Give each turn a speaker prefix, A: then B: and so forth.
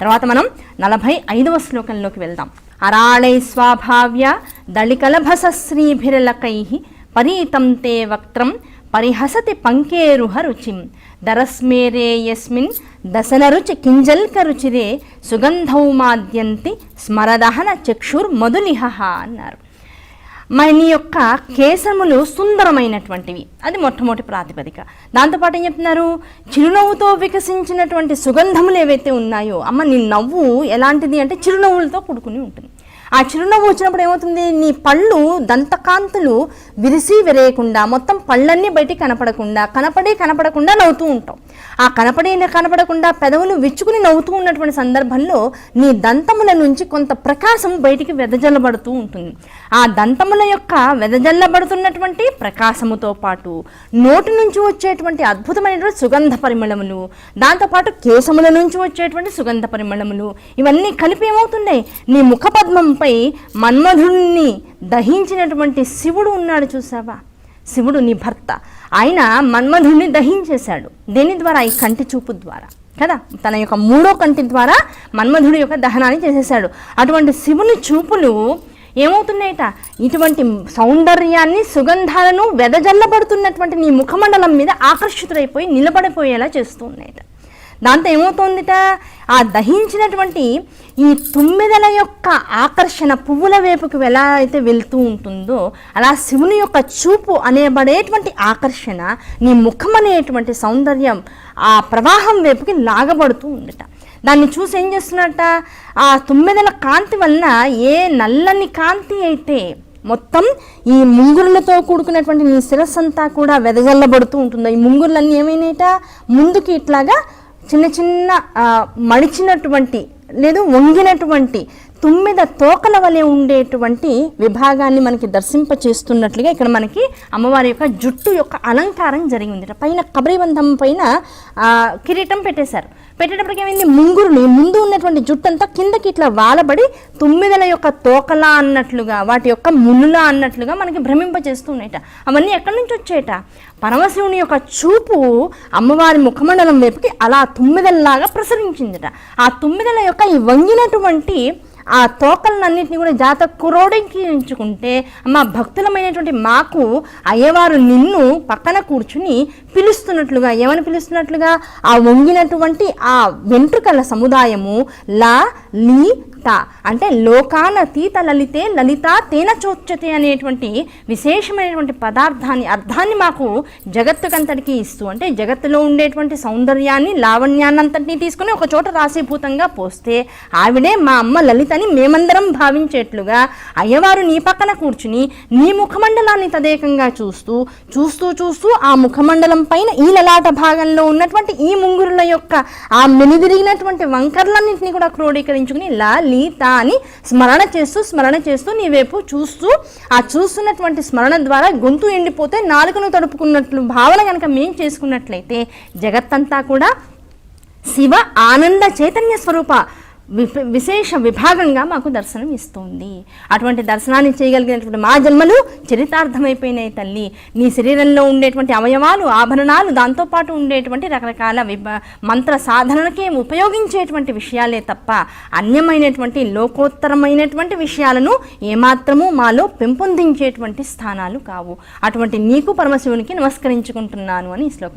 A: తర్వాత మనం నలభై ఐదవ శ్లోకంలోకి వెళ్దాం. అరాళై స్వాభావ్య దళికలభస శ్రీభిరలకై పరీతం తే వక్త్రం పరిహసతి పంకేరుహ రుచిం దరస్మేరే యస్మిన్ దశనరుచి కింజల్క రుచిరే సుగంధౌమాద్యంతి స్మరదహన చక్షుర్మధులిహ అన్నారు మన నీ యొక్క కేశములు సుందరమైనటువంటివి. అది మొట్టమొదటి ప్రాతిపదిక. దాంతోపాటు ఏం చెప్తున్నారు? చిరునవ్వుతో వికసించినటువంటి సుగంధములు ఏవైతే ఉన్నాయో అమ్మ నీ నవ్వు ఎలాంటిది అంటే చిరునవ్వులతో కూడుకుని ఉంటుంది. ఆ చిరునవ్వు వచ్చినప్పుడు ఏమవుతుంది? నీ పళ్ళు దంతకాంతులు విరిసి విరేయకుండా మొత్తం పళ్ళన్నీ బయటికి కనపడకుండా కనపడి కనపడకుండా నవ్వుతూ ఉంటావు. ఆ కనపడే కనపడకుండా పెదవులు విచ్చుకుని నవ్వుతూ ఉన్నటువంటి సందర్భంలో నీ దంతముల నుంచి కొంత ప్రకాశం బయటికి వెదజల్లబడుతూ ఉంటుంది. ఆ దంతముల యొక్క వెదజల్లబడుతున్నటువంటి ప్రకాశముతో పాటు నోటి నుంచి వచ్చేటువంటి అద్భుతమైనటువంటి సుగంధ పరిమళములు దాంతోపాటు కేశముల నుంచి వచ్చేటువంటి సుగంధ పరిమళములు ఇవన్నీ కలిపి ఏమవుతున్నాయి? నీ ముఖపద్మంపై మన్మధుణ్ణి దహించినటువంటి శివుడు ఉన్నాడు చూసావా శివుడు నీ భర్త. ఆయన మన్మధుణ్ణి దహించేశాడు. దేని ద్వారా? ఈ కంటి చూపు ద్వారా. కదా? తన యొక్క మూడో కంటి ద్వారా మన్మధుడి యొక్క దహనాన్ని చేసేసాడు అటువంటి శివుని చూపులు ఏమవుతున్నాయట? ఇటువంటి సౌందర్యాన్ని సుగంధాలను వెదజల్లబడుతున్నటువంటి నీ ముఖమండలం మీద ఆకర్షితులైపోయి నిలబడిపోయేలా చేస్తూ ఉన్నాయట. దాంతో ఏమవుతుందిట ఆ దహించినటువంటి ఈ తుమ్మిదల యొక్క ఆకర్షణ పువ్వుల వైపుకు ఎలా అయితే వెళ్తూ ఉంటుందో అలా శివుని యొక్క చూపు అనేబడేటువంటి ఆకర్షణ నీ ముఖం అనేటువంటి సౌందర్యం ఆ ప్రవాహం వైపుకి లాగబడుతూ ఉందట. దాన్ని చూసి ఏం చేస్తున్నట్ట ఆ తుమ్మిదల కాంతి వలన ఏ నల్లని కాంతి అయితే మొత్తం ఈ ముంగురులతో కూడుకున్నటువంటి నీ శిరస్సు అంతా కూడా వెదజల్లబడుతూ ఉంటుందో. ఈ ముంగురులన్నీ ఏమైనాయట? ముందుకి ఇట్లాగా చిన్న చిన్న మడిచినటువంటి లేదు వంగినటువంటి తుమ్మిద తోకల వలె ఉండేటువంటి విభాగాన్ని మనకి దర్శింప చేస్తున్నట్లుగా ఇక్కడ మనకి అమ్మవారి యొక్క జుట్టు యొక్క అలంకారం జరిగింది. పైన కబరిబంధం పైన కిరీటం పెట్టేశారు. పెట్టేటప్పటికి ఏమైంది? ముంగురులు ముందు ఉన్నటువంటి జుట్టు అంతా కిందకి ఇట్లా వాలబడి తుమ్మిదల యొక్క తోకలా అన్నట్లుగా వాటి యొక్క మునులా అన్నట్లుగా మనకి భ్రమింపజేస్తూ ఉన్నాయట అవన్నీ ఎక్కడి నుంచి వచ్చేట? పరమశివుని యొక్క చూపు అమ్మవారి ముఖమండలం వైపుకి అలా తుమ్మిదల్లాగా ప్రసరించిందట. ఆ తుమ్మిదల యొక్క ఈ వంగినటువంటి ఆ తోకలన్నింటినీ కూడా జాత క్రోడీకరించుకుంటే మా భక్తులమైనటువంటి మాకు అయ్యవారు నిన్ను పక్కన కూర్చుని పిలుస్తున్నట్లుగా ఏమని పిలుస్తున్నట్లుగా? ఆ వంగినటువంటి ఆ వెంట్రుకల సముదాయము లా లీ త. అంటే లోకానతీత లలితే లలిత తేన చోచ్యతే అనేటువంటి విశేషమైనటువంటి పదార్థాన్ని అర్థాన్ని మాకు జగత్తుకంతటికి ఇస్తూ అంటే జగత్తులో ఉండేటువంటి సౌందర్యాన్ని లావణ్యాన్ని అంతటినీ తీసుకుని ఒక చోట రాశీభూతంగా పోస్తే ఆవిడే మా అమ్మ లలిత అని మేమందరం భావించేట్లుగా అయ్యవారు నీ పక్కన కూర్చుని నీ ముఖమండలాన్ని తదేకంగా చూస్తూ చూస్తూ చూస్తూ ఆ ముఖమండలం పైన ఈ లలాట భాగంలో ఉన్నటువంటి ఈ ముంగురుల యొక్క ఆ మెలిదిరిగినటువంటి వంకర్లన్నింటినీ కూడా క్రోడీకరించుకుని లా అని స్మరణ చేస్తూ స్మరణ చేస్తూ నీ వైపు చూస్తూ ఆ చూస్తున్నటువంటి స్మరణ ద్వారా గొంతు ఎండిపోతే నాలుకను తడుపుకున్నట్లు భావన కనుక మేం చేసుకున్నట్లయితే జగత్తంతా కూడా శివ ఆనంద చైతన్య స్వరూప విశేష విభాగంగా మాకు దర్శనం ఇస్తుంది. అటువంటి దర్శనాన్ని చేయగలిగినటువంటి మా జన్మలు చరితార్థమైపోయినాయి తల్లి. నీ శరీరంలో ఉండేటువంటి అవయవాలు ఆభరణాలు దాంతోపాటు ఉండేటువంటి రకరకాల విభ మంత్ర సాధనలకే ఉపయోగించేటువంటి విషయాలే తప్ప అన్యమైనటువంటి లోకోత్తరమైనటువంటి విషయాలను ఏమాత్రము మాలో పెంపొందించేటువంటి స్థానాలు కావు. అటువంటి నీకు పరమశివునికి నమస్కరించుకుంటున్నాను అని ఈ శ్లోకం